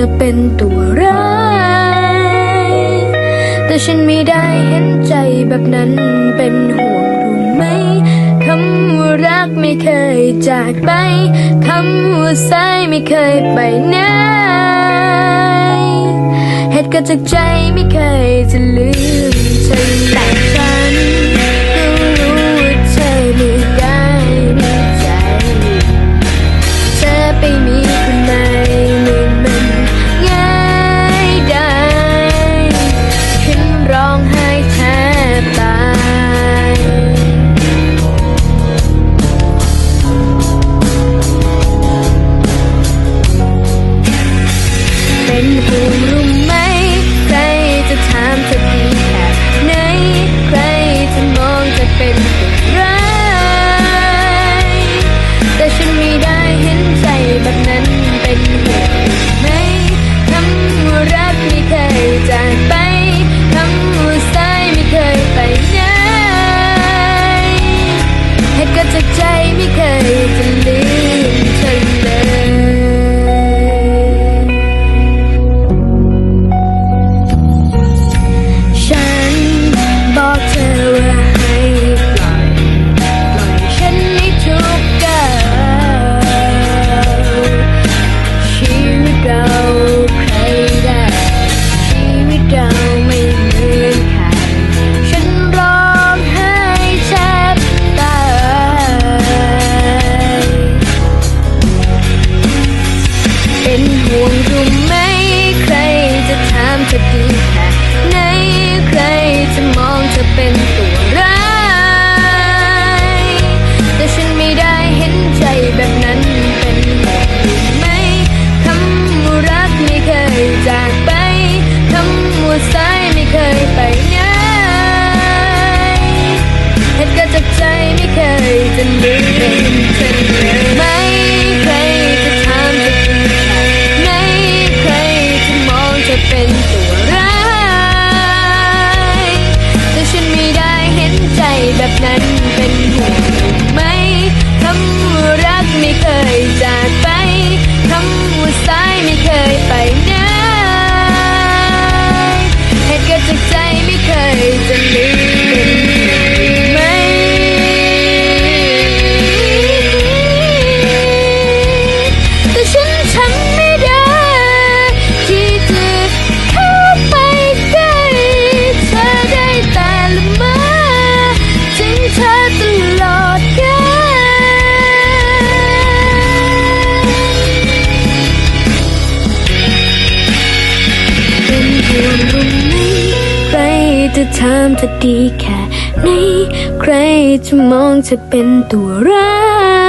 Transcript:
ธอเป็นตัวร้าย แต่ฉันไม่ได้เห็นใจแบบนั้นเป็นห่วงรู้ไหมคำว่ารักไม่เคยจากไปคำว่าสายไม่เคยไปไหนเหตุเกิดจากใจไม่เคยจะลืม dance. เป็นห่วงรู้ไหม ใครจะถามเธอดีแค่ไหนใครจะมองเธอเป็น รู้ไหมใครจะทำจะดีแค่ไหนใครจะมองจะเป็นตัวร้าย